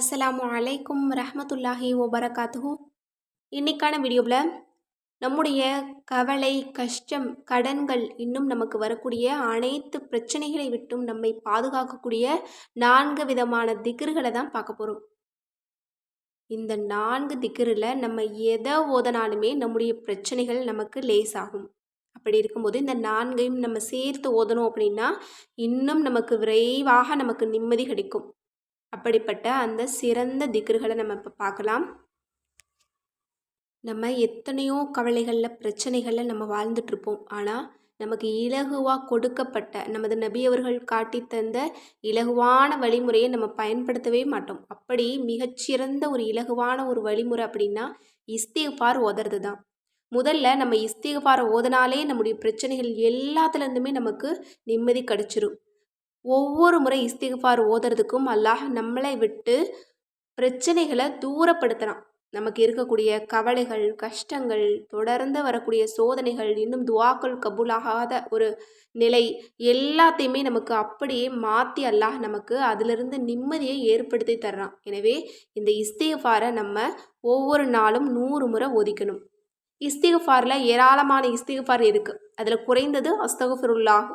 அஸ்ஸலாமு அலைக்கும் ரஹமத்துல்லாஹி ஒபரகாத்துஹூ இன்னைக்கான வீடியோவில் நம்முடைய கவலை கஷ்டம் கடன்கள் இன்னும் நமக்கு வரக்கூடிய அனைத்து பிரச்சனைகளை விட்டும் நம்மை பாதுகாக்கக்கூடிய நான்கு விதமான திக்ருகளை தான் பார்க்க போகிறோம் இந்த நான்கு திக்ரில் நம்ம எதை ஓதனாலுமே நம்முடைய பிரச்சனைகள் நமக்கு லேசாகும். அப்படி இருக்கும்போது இந்த நான்கையும் நம்ம சேர்த்து ஓதணும் அப்படின்னா இன்னும் நமக்கு விரைவாக நமக்கு நிம்மதி கிடைக்கும். அப்படிப்பட்ட அந்த சிறந்த திக்ருகளை நம்ம இப்போ பார்க்கலாம். நம்ம எத்தனையோ கவலைகளில் பிரச்சனைகளில் நம்ம வாழ்ந்துட்டுருப்போம். ஆனால் நமக்கு இலகுவாக கொடுக்கப்பட்ட நமது நபியவர்கள் காட்டி தந்த இலகுவான வழிமுறையை நம்ம பயன்படுத்தவே மாட்டோம். அப்படி மிகச்சிறந்த ஒரு இலகுவான ஒரு வழிமுறை அப்படின்னா இஸ்திகபார் ஓதுறது தான் முதல்ல நம்ம இஸ்திகபாரை ஓதனாலே நம்முடைய பிரச்சனைகள் எல்லாத்துலேருந்துமே நமக்கு நிம்மதி கிடச்சிரும். ஒவ்வொரு முறை இஸ்திஃபார் ஓதுறதுக்கும் அல்லாஹ் நம்மளை விட்டு பிரச்சனைகளை தூரப்படுத்துகிறான் நமக்கு இருக்கக்கூடிய கவலைகள் கஷ்டங்கள் தொடர்ந்து வரக்கூடிய சோதனைகள் இன்னும் துவாக்கள் கபூலாகாத ஒரு நிலை எல்லாத்தையுமே நமக்கு அப்படியே மாற்றி அல்லாஹ் நமக்கு அதிலிருந்து நிம்மதியை ஏற்படுத்தி தர்றான். எனவே இந்த இஸ்திகஃபாரை நம்ம ஒவ்வொரு நாளும் நூறு முறை ஒதிக்கணும் இஸ்திகஃபாரில் ஏராளமான இஸ்திகஃபார் இருக்குது அதில் குறைந்தது அஸ்தகுஃபிருல்லாஹ்.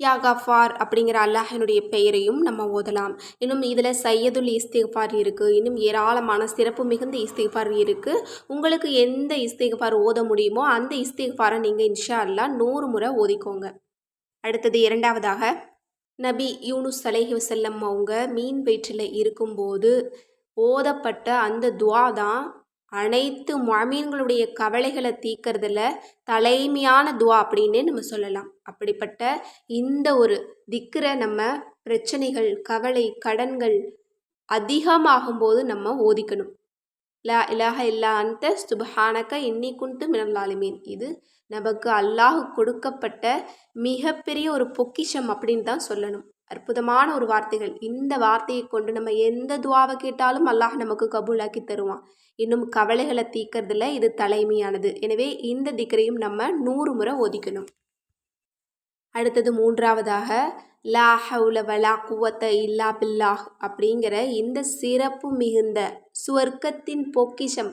யா கஃபார் அப்படிங்கிற அல்லாஹினுடைய பெயரையும் நம்ம ஓதலாம். இன்னும் இதில் சையதுல் இஸ்திஃபார் இருக்குது இன்னும் ஏராளமான சிறப்பு மிகுந்த இஸ்திஃபார் இருக்குது உங்களுக்கு எந்த இஸ்திஃபார் ஓத முடியுமோ அந்த இஸ்திஃபாரை நீங்கள் இன்ஷா அல்லா நூறு முறை ஓதிக்கோங்க. அடுத்தது இரண்டாவதாக நபி யூனுஸ் சலேஹி வசல்லம் அவங்க மீன் வயிற்றில் இருக்கும்போது ஓதப்பட்ட அந்த துவா தான் அனைத்து மாமீன்களுடைய கவலைகளை தீக்கிறதுல தலைமையான துவா அப்படின்னே நம்ம சொல்லலாம். அப்படிப்பட்ட இந்த ஒரு திக்கிற நம்ம பிரச்சனைகள் கவலை கடன்கள் அதிகமாகும்போது நம்ம ஓதிக்கணும். லா இலாக இல்லா அந்த சுபஹானக்க இன்னி குண்டு மினல்லாலுமீன் இது நமக்கு அல்லாஹ் கொடுக்கப்பட்ட மிகப்பெரிய ஒரு பொக்கிஷம் அப்படின்னு தான் சொல்லணும். அற்புதமான ஒரு வார்த்தைகள். இந்த வார்த்தையை கொண்டு நம்ம எந்த துவாவை கேட்டாலும் அல்லாஹ் நமக்கு கபூலாக்கி தருவான். இன்னும் கவலைகளை தீக்கிறதுல இது தலைமையானது. எனவே இந்த திக்கரையும் நம்ம நூறு முறை ஒதிக்கணும் அடுத்தது மூன்றாவதாக லா ஹவுல வலா குவத்த இல்லா பில்லாஹ் அப்படிங்கிற இந்த சிறப்பு மிகுந்த சுவர்க்கத்தின் பொக்கிஷம்.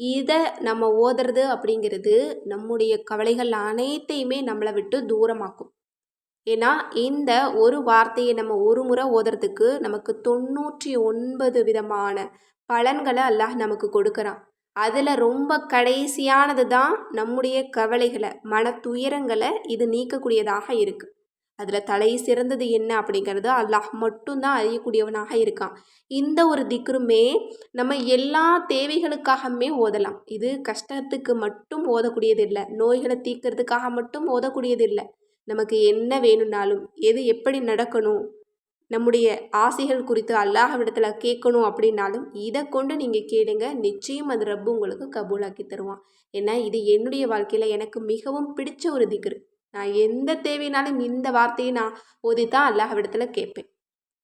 இதை நம்ம ஓதுறது அப்படிங்கிறது நம்முடைய கவலைகள் அனைத்தையுமே நம்மளை விட்டு தூரமாக்கும். ஏன்னா இந்த ஒரு வார்த்தையை நம்ம ஒரு முறை ஓதுறதுக்கு நமக்கு தொண்ணூற்றி ஒன்பது விதமான பலன்களை அல்லாஹ் நமக்கு கொடுக்குறான். அதில் ரொம்ப கடைசியானது தான் நம்முடைய கவலைகளை மன துயரங்களை இது நீக்கக்கூடியதாக இருக்குது அதில் தலை சிறந்தது என்ன அப்படிங்கிறது அல்லாஹ் மட்டும்தான் அறியக்கூடியவனாக இருக்கான். இந்த ஒரு திக்ருமே நம்ம எல்லா தேவைகளுக்காகவுமே ஓதலாம். இது கஷ்டத்துக்கு மட்டும் ஓதக்கூடியது இல்லை நோய்களை தீர்க்கறதுக்காக மட்டும் ஓதக்கூடியது இல்லை நமக்கு என்ன வேணும்னாலும் எது எப்படி நடக்கணும் நம்முடைய ஆசைகள் குறித்து அல்லாஹ்விடத்தில் கேட்கணும் அப்படின்னாலும் இதை கொண்டு நீங்கள் கேளுங்க. நிச்சயம் அது ரப்பு உங்களுக்கு கபூலாக்கி தருவான். ஏன்னா இது என்னுடைய வாழ்க்கையில் எனக்கு மிகவும் பிடிச்ச ஒரு திக்ரு. நான் எந்த தேவைனாலும் இந்த வார்த்தையை நான் ஓதி தான் அல்லாஹ்விடத்தில் கேட்பேன்.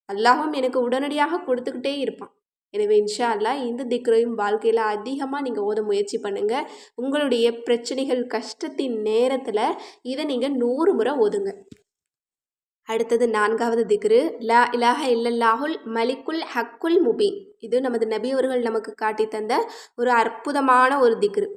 அல்லாஹும் எனக்கு உடனடியாக கொடுத்துக்கிட்டே இருப்பான். எனவே இன்ஷா அல்லா இந்த திக்ரையும் வாழ்க்கையில் அதிகமாக நீங்கள் ஓத முயற்சி பண்ணுங்கள் உங்களுடைய பிரச்சனைகள் கஷ்டத்தின் நேரத்தில் இதை நீங்கள் நூறு முறை ஓதுங்க. அடுத்தது நான்காவது திக்ரு லா இலாஹ இல்லல்லாஹுல் மலிக்குல் ஹக்குல் முபி இது நமது நபியவர்கள் நமக்கு காட்டி தந்த ஒரு அற்புதமான ஒரு திக்ரு.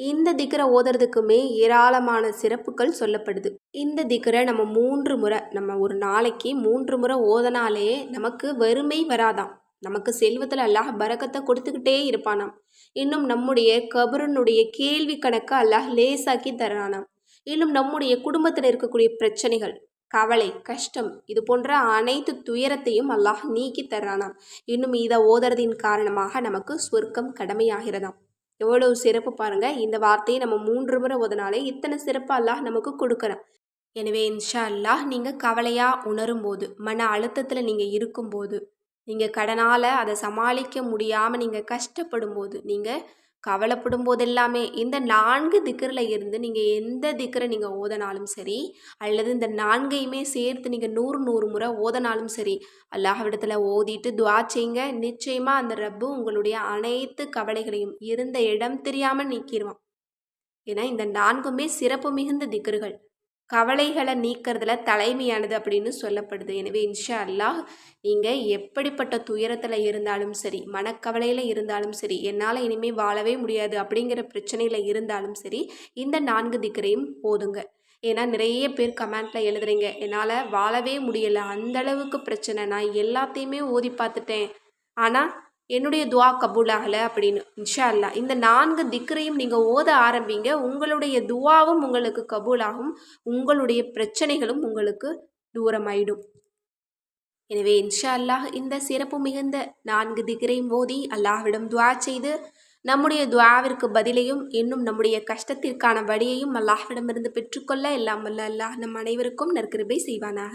இந்த திக்கரை ஓதுறதுக்குமே ஏராளமான சிறப்புகள் சொல்லப்படுது. இந்த திக்கரை நம்ம மூன்று முறை நம்ம ஒரு நாளைக்கு மூன்று முறை ஓதனாலே நமக்கு வறுமை வராதாம். நமக்கு செல்வத்தில் அல்லாஹ் பரக்கத்தை கொடுத்துக்கிட்டே இருப்பானாம். இன்னும் நம்முடைய கபருனுடைய கேள்வி கணக்கு அல்லாஹ் லேசாக்கி தரானாம் இன்னும் நம்முடைய குடும்பத்தில் இருக்கக்கூடிய பிரச்சனைகள் கவலை கஷ்டம் இது போன்ற அனைத்து துயரத்தையும் அல்லாஹ் நீக்கி தர்றானாம். இன்னும் இதை ஓதுறதின் காரணமாக நமக்கு சொர்க்கம் கடமையாகிறதாம். எவ்வளவு சிறப்பு பாருங்க இந்த வார்த்தையை நம்ம மூன்று முறை ஓதனாலே இத்தனை சிறப்பு அல்லாஹ் நமக்கு கொடுக்குறான். எனவே இன்ஷா அல்லாஹ் நீங்கள் கவலையாக உணரும் போது மன அழுத்தத்தில் நீங்கள் இருக்கும்போது நீங்கள் கடனால் அதை சமாளிக்க முடியாமல் நீங்கள் கஷ்டப்படும் போது நீங்கள் கவலைப்படும் போதெல்லாமே இந்த நான்கு திக்கரில் இருந்து நீங்கள் எந்த திக்கரை நீங்கள் ஓதனாலும் சரி அல்லது இந்த நான்கையுமே சேர்த்து நீங்கள் நூறு நூறு முறை ஓதனாலும் சரி அல்லாஹ்விடத்தில் ஓதிட்டு துவா செய்யுங்க நிச்சயமாக அந்த ரப்பு உங்களுடைய அனைத்து கவலைகளையும் இருந்த இடம் தெரியாமல் நீக்கிடுவான் ஏன்னா இந்த நான்குமே சிறப்பு மிகுந்த திக்கர்கள். கவலைகளை நீக்கிறதுல தலைமையானது அப்படின்னு சொல்லப்படுது. எனவே இன்ஷா அல்லாஹ் நீங்கள் எப்படிப்பட்ட துயரத்தில் இருந்தாலும் சரி மனக்கவலையில் இருந்தாலும் சரி என்னால் இனிமேல் வாழவே முடியாது அப்படிங்கிற பிரச்சனையில் இருந்தாலும் சரி இந்த நான்கு திக்கரையும் போதுங்க. ஏன்னா நிறைய பேர் கமெண்ட்டில் எழுதுறீங்க என்னால் வாழவே முடியலை அந்தளவுக்கு பிரச்சனை நான் எல்லாத்தையுமே ஓதி பார்த்துட்டேன். ஆனால் என்னுடைய துவா கபூலாகலை அப்படின்னு. இன்ஷா அல்லா இந்த நான்கு திக்கரையும் நீங்கள் ஓத ஆரம்பிங்க. உங்களுடைய துவாவும் உங்களுக்கு கபூலாகும். உங்களுடைய பிரச்சனைகளும் உங்களுக்கு தூரமாயிடும். எனவே இன்ஷா அல்லாஹ் இந்த சிறப்பு மிகுந்த நான்கு திகரையும் ஓதி அல்லாஹ்விடம் துவா செய்து நம்முடைய துவாவிற்கு பதிலையும் இன்னும் நம்முடைய கஷ்டத்திற்கான வழியையும் அல்லாஹ்விடமிருந்து பெற்றுக்கொள்ள எல்லாம் வல்ல அல்லாஹ் நம் அனைவருக்கும் நற்கிருபை செய்வானாக.